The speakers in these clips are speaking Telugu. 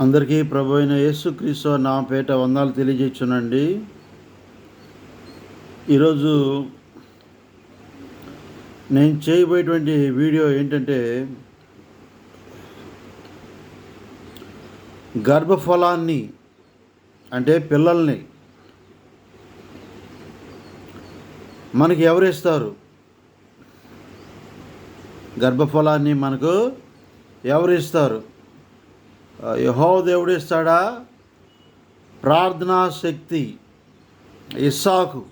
అందరికీ ప్రభు అయిన యేసుక్రీస్తు నా పేట వందాలు తెలియజేచ్చునండి ఈరోజు నేను చేయబోయేటువంటి వీడియో ఏంటంటే గర్భఫలాన్ని అంటే పిల్లల్ని మనకి ఎవరిస్తారు? గర్భఫలాన్ని మనకు ఎవరు ఇస్తారు యహో దేవుడు ఇస్తాడా? ప్రార్థనా శక్తి ఇస్సాకు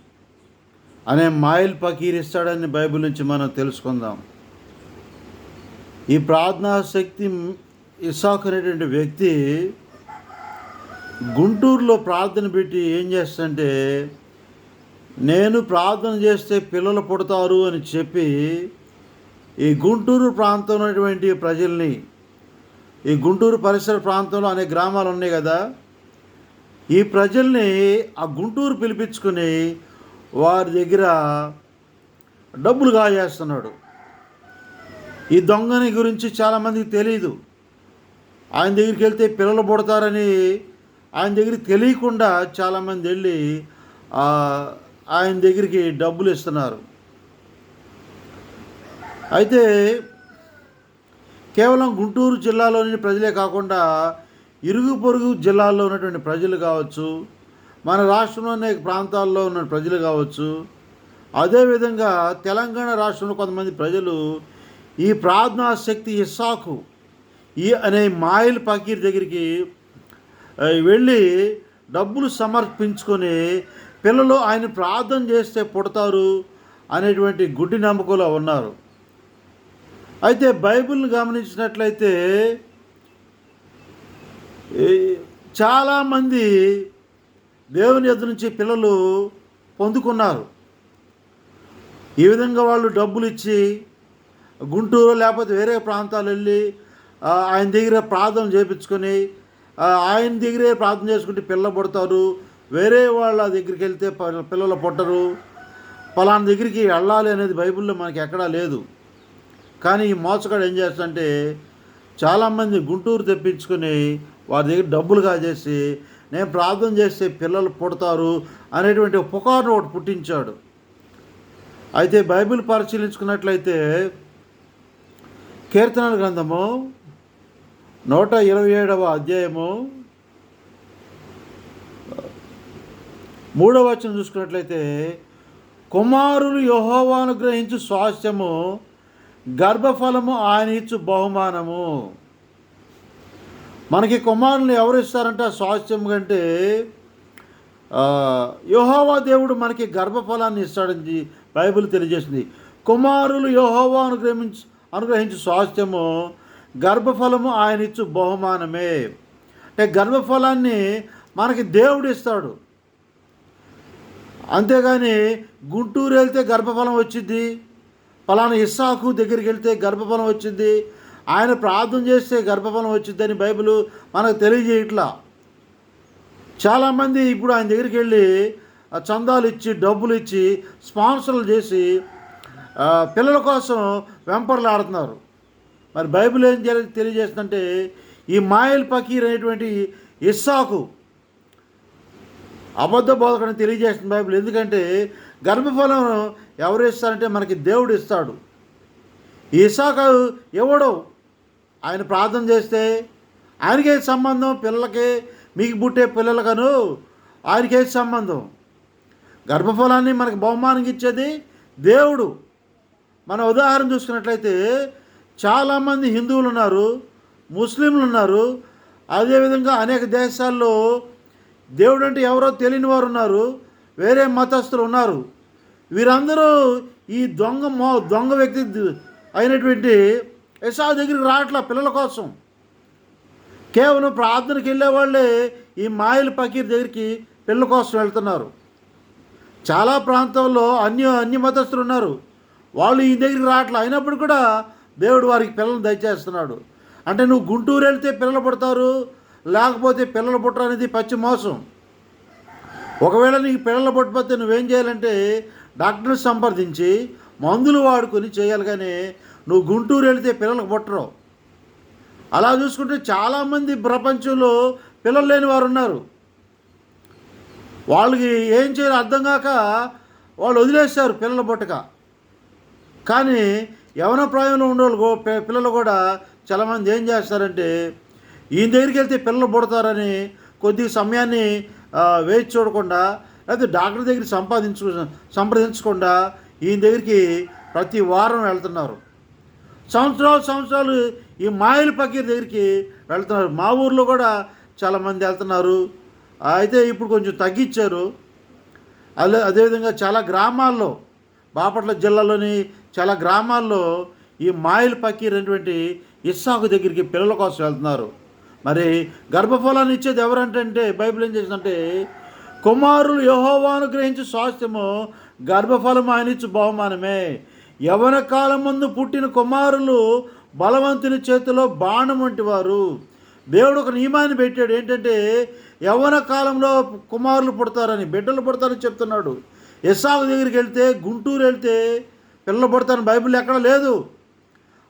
అనే మాయిల్ పకీర్ ఇస్తాడని బైబిల్ నుంచి మనం తెలుసుకుందాం. ఈ ప్రార్థనా శక్తి ఇస్సాకు అనేటువంటి వ్యక్తి గుంటూరులో ప్రార్థన పెట్టి ఏం చేస్తుంటే నేను ప్రార్థన చేస్తే పిల్లలు పుడతారు అని చెప్పి ఈ గుంటూరు ప్రాంతంలో ఉన్నటువంటి ప్రజల్ని ఈ గుంటూరు పరిసర ప్రాంతంలో అనేక గ్రామాలు ఉన్నాయి కదా. ఈ ప్రజల్ని ఆ గుంటూరు పిలిపించుకుని వారి దగ్గర డబ్బులు కాజేస్తున్నాడు ఈ దొంగని గురించి చాలామందికి తెలియదు ఆయన దగ్గరికి వెళ్తే పిల్లలు పుడతారని ఆయన దగ్గరికి తెలియకుండా చాలామంది వెళ్ళి ఆయన దగ్గరికి డబ్బులు ఇస్తున్నారు. అయితే కేవలం గుంటూరు జిల్లాలోని ప్రజలే కాకుండా ఇరుగు పొరుగు జిల్లాల్లో ఉన్నటువంటి ప్రజలు కావచ్చు మన రాష్ట్రంలో అనేక ప్రాంతాల్లో ఉన్న ప్రజలు కావచ్చు అదేవిధంగా తెలంగాణ రాష్ట్రంలో కొంతమంది ప్రజలు ఈ ప్రార్థనా శక్తి ఇస్సాకు ఈ అనే మాయిల్ పకీర్ దగ్గరికి వెళ్ళి డబ్బులు సమర్పించుకొని పిల్లలు ఆయన ప్రార్థన చేస్తే పుడతారు అనేటువంటి గుడ్డి నమ్మకంలో ఉన్నారు. అయితే బైబిల్ని గమనించినట్లయితే చాలామంది దేవుని ఎదురు నుంచి పిల్లలు పొందుకున్నారు. ఈ విధంగా వాళ్ళు డబ్బులు ఇచ్చి గుంటూరు లేకపోతే వేరే ప్రాంతాలు వెళ్ళి ఆయన దగ్గర ప్రార్థన చేయించుకొని ఆయన దగ్గరే ప్రార్థన చేసుకుంటే పిల్లలు పుడతారు. వేరే వాళ్ళ దగ్గరికి వెళ్తే ప- పిల్లలు పుట్టరు. పలానా దగ్గరికి వెళ్ళాలి అనేది బైబిల్లో మనకి ఎక్కడా లేదు. కానీ ఈ మోసగాడు ఏం చేస్తాడంటే చాలామంది గుంటూరు తెప్పించుకుని వారి దగ్గర డబ్బులు కాజేసి నేను ప్రార్థన చేస్తే పిల్లలు పుడతారు అనేటువంటి పుకారును ఒకటి పుట్టించాడు. అయితే బైబిల్ పరిశీలించుకున్నట్లయితే కీర్తనల గ్రంథము నూట ఇరవై ఏడవ అధ్యాయము మూడవ వచనం చూసుకున్నట్లయితే కుమారులు యహోవాను గ్రహించు స్వాస్థ్యము గర్భఫలము ఆయన ఇచ్చు బహుమానము. మనకి కుమారులు ఎవరు ఇస్తారంటే స్వాస్థ్యం కంటే యోహోవా దేవుడు మనకి గర్భఫలాన్ని ఇస్తాడని బైబిల్ తెలియజేసింది. కుమారులు యోహోవా అనుగ్రహించు అనుగ్రహించు స్వాస్థ్యము గర్భఫలము ఆయన ఇచ్చు బహుమానమే. అంటే గర్భఫలాన్ని మనకి దేవుడు ఇస్తాడు. అంతేగాని గుంటూరు వెళ్తే గర్భఫలం వచ్చింది పలానా ఇస్సాకు దగ్గరికి వెళ్తే గర్భఫలం వచ్చింది. ఆయన ప్రార్థన చేస్తే గర్భఫలం వచ్చిందని బైబిల్ మనకు తెలియజేయట్లా చాలామంది ఇప్పుడు ఆయన దగ్గరికి వెళ్ళి చందాలు ఇచ్చి డబ్బులు ఇచ్చి స్పాన్సర్లు చేసి పిల్లల కోసం వెంపర్లు ఆడుతున్నారు. మరి బైబిల్ ఏం తెలియజేస్తుందంటే ఈ మాయల్ పకీర్ అనేటువంటి ఇస్సాకు అబద్ధ బోధకని తెలియజేస్తుంది బైబిల్. ఎందుకంటే గర్భఫలం ఎవరు ఇస్తారంటే మనకి దేవుడు ఇస్తాడు. ఇసాక ఎవడు ఆయన ప్రార్థన చేస్తే ఆయనకే సంబంధం? పిల్లలకి మీకు పుట్టే పిల్లలకను ఆయనకే సంబంధం? గర్భఫలాన్ని మనకి బహుమానం ఇచ్చేది దేవుడు. మన ఉదాహరణ చూసుకున్నట్లయితే చాలామంది హిందువులు ఉన్నారు ముస్లింలు ఉన్నారు అదేవిధంగా అనేక దేశాల్లో దేవుడు అంటే ఎవరో తెలియని వారు ఉన్నారు వేరే మతస్థులు ఉన్నారు. వీరందరూ ఈ దొంగ మో దొంగ వ్యక్తి అయినటువంటి యశా దగ్గరికి రావట్ల పిల్లల కోసం. కేవలం ప్రార్థనకి వెళ్ళే వాళ్ళే ఈ మాయల పకీర్ దగ్గరికి పిల్లల కోసం వెళ్తున్నారు. చాలా ప్రాంతాల్లో అన్య అన్య మతస్థులు ఉన్నారు. వాళ్ళు ఈ దగ్గరికి రావట్లే అయినప్పుడు కూడా దేవుడు వారికి పిల్లలు దయచేస్తున్నాడు. అంటే నువ్వు గుంటూరు వెళ్తే పిల్లలు పుడతారు లేకపోతే పిల్లలు పుట్టరు అనేది పచ్చి మోసం. ఒకవేళ నీకు పిల్లలు పుట్టకపోతే నువ్వేం చేయాలంటే డాక్టర్ని సంప్రదించి మందులు వాడుకొని చేయాలి కానీ నువ్వు గుంటూరు వెళితే పిల్లలకు పుట్టరు. అలా చూసుకుంటే చాలామంది ప్రపంచంలో పిల్లలు లేని వారు ఉన్నారు. వాళ్ళకి ఏం చేయాలో అర్థం కాక వాళ్ళు వదిలేస్తారు పిల్లల పుట్టక. కానీ యవన ప్రాయంలో ఉండేవాళ్ళు పిల్లలు కూడా చాలామంది ఏం చేస్తారంటే ఈయన దగ్గరికి వెళ్తే పిల్లలు పుడతారని కొద్ది సమయాన్ని వేచి చూడకుండా లేకపోతే డాక్టర్ దగ్గర సంపాదించు సంప్రదించకుండా ఈయన దగ్గరికి ప్రతి వారం వెళ్తున్నారు. సంవత్సరాలు సంవత్సరాలు ఈ మాయల పకీర్ దగ్గరికి వెళ్తున్నారు. మా ఊర్లో కూడా చాలామంది వెళ్తున్నారు. అయితే ఇప్పుడు కొంచెం తగ్గించారు. అదే అదేవిధంగా చాలా గ్రామాల్లో బాపట్ల జిల్లాలోని చాలా గ్రామాల్లో ఈ మాయిల్ పకీర్ అనేటువంటి ఇస్సాకు దగ్గరికి పిల్లల కోసం వెళ్తున్నారు. మరి గర్భఫలాన్ని ఇచ్చేది ఎవరంటే బైబిల్ ఏం చేసిందంటే కుమారులు యహోవాను గ్రహించు స్వాస్థ్యము గర్భఫలం ఆయనిచ్చు బహుమానమే. యవన కాలం ముందు పుట్టిన కుమారులు బలవంతుని చేతిలో బాణం వంటి వారు దేవుడు ఒక నియమాన్ని పెట్టాడు. ఏంటంటే యవ్వన కాలంలో కుమారులు పుడతారని బిడ్డలు పుడతారని చెప్తున్నాడు. ఎస్సాకు దగ్గరికి వెళ్తే గుంటూరు వెళ్తే పిల్లలు పుడతారని బైబిల్ ఎక్కడ లేదు.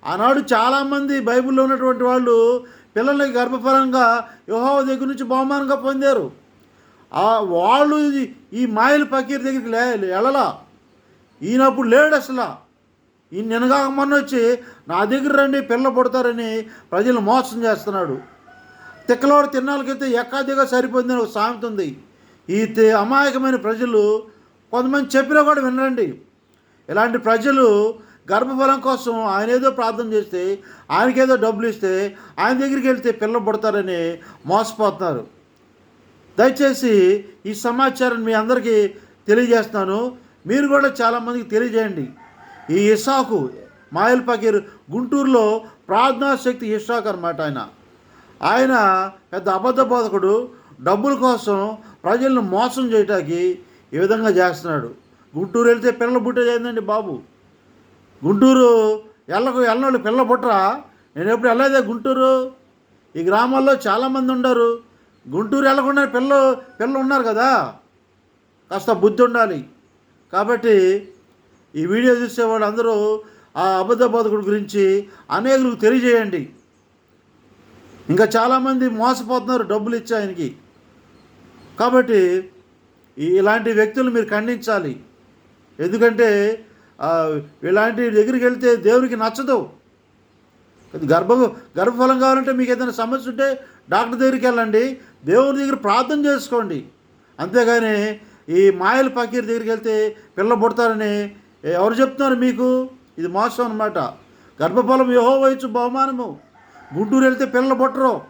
ఆనాడు చాలామంది బైబిల్లో ఉన్నటువంటి వాళ్ళు పిల్లలకి గర్భఫలంగా యోహోవ దగ్గర నుంచి బహుమానంగా పొందారు. వాళ్ళు ఈ మాయలు పకీర్ దగ్గరికి లే వెళ్ళలా. ఈయనప్పుడు లేడు అసలు. ఈయన నినగాక మొన్న వచ్చి నా దగ్గర రండి పిల్ల పుడతారని ప్రజలు మోసం చేస్తున్నాడు. తిక్కలవాడు తిన్నాళ్ళకైతే ఎక్కాదిగా సరిపోయిందని ఒక సామెత ఉంది. ఈ అమాయకమైన ప్రజలు కొంతమంది చెప్పినా కూడా వినరండి. ఇలాంటి ప్రజలు గర్భఫలం కోసం ఆయన ఏదో ప్రార్థన చేస్తే ఆయనకేదో డబ్బులు ఇస్తే ఆయన దగ్గరికి వెళ్తే పిల్ల పుడతారని మోసపోతున్నారు. దయచేసి ఈ సమాచారం మీ అందరికీ తెలియజేస్తున్నాను. మీరు కూడా చాలామందికి తెలియజేయండి. ఈ ఇషాకు మాయల్ పకీర్ గుంటూరులో ప్రార్థనా శక్తి ఇషాక్ అనమాట ఆయన. ఆయన పెద్ద అబద్ధ బోధకుడు. డబ్బుల కోసం ప్రజలను మోసం చేయటానికి ఈ విధంగా చేస్తున్నాడు. గుంటూరు వెళ్తే పిల్లలు బుట్ట ఏందండి బాబు? గుంటూరు ఎల్లకు ఎల్లనోళ్ళు పిల్ల పుట్టరా నేను ఎప్పుడు వెళ్ళలేదే గుంటూరు? ఈ గ్రామాల్లో చాలామంది ఉండరు. గుంటూరు వెళ్ళకుండా పిల్లలు పిల్లలు ఉన్నారు కదా. కాస్త బుద్ధి ఉండాలి. కాబట్టి ఈ వీడియో చూసే వాళ్ళందరూ ఆ అబద్ధ బోధకుడు గురించి అనేకులకు తెలియజేయండి. ఇంకా చాలామంది మోసపోతున్నారు డబ్బులు ఇచ్చి ఆయనకి. కాబట్టి ఇలాంటి వ్యక్తులు మీరు ఖండించాలి. ఎందుకంటే ఇలాంటి దగ్గరికి వెళ్తే దేవునికి నచ్చదు. గర్భ గర్భఫలం కావాలంటే మీకు ఏదైనా సమస్య ఉంటే డాక్టర్ దగ్గరికి వెళ్ళండి. దేవుని దగ్గర ప్రార్థన చేసుకోండి. అంతేగాని ఈ మాయల పకీర్ దగ్గరికి వెళ్తే పిల్ల పుడతారని ఎవరు చెప్తున్నారు మీకు? ఇది మోసం అనమాట గర్భఫలం యహో వయచ్చు బహుమానము. గుంటూరు వెళ్తే పిల్ల పుట్టరు.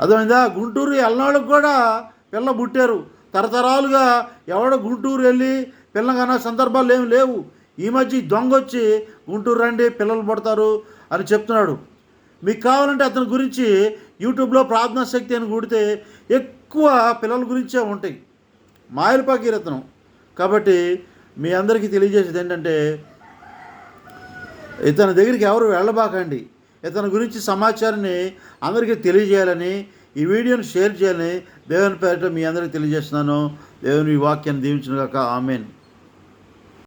అర్థమైందా? గుంటూరు వెళ్ళినోళ్ళకి కూడా పిల్ల పుట్టారు. తరతరాలుగా ఎవడో గుంటూరు వెళ్ళి పిల్లగన్న సందర్భాలు ఏమి లేవు. ఈ మధ్య దొంగ వచ్చి గుంటూరు రండి పిల్లలు పడతారు అని చెప్తున్నాడు. మీకు కావాలంటే అతని గురించి యూట్యూబ్లో ప్రార్థనా శక్తి అని కూడితే ఎక్కువ పిల్లల గురించే ఉంటాయి. మాయల పకీరతనం కాబట్టి మీ అందరికీ తెలియజేసేది ఏంటంటే ఇతని దగ్గరికి ఎవరు వెళ్ళబాకండి. ఇతని గురించి సమాచారాన్ని అందరికీ తెలియజేయాలని ఈ వీడియోని షేర్ చేయాలని దేవుని పేరిట మీ అందరికీ తెలియజేస్తున్నాను. దేవుని ఈ వాక్యాన్ని దీవించిన కాక ఆమెన్.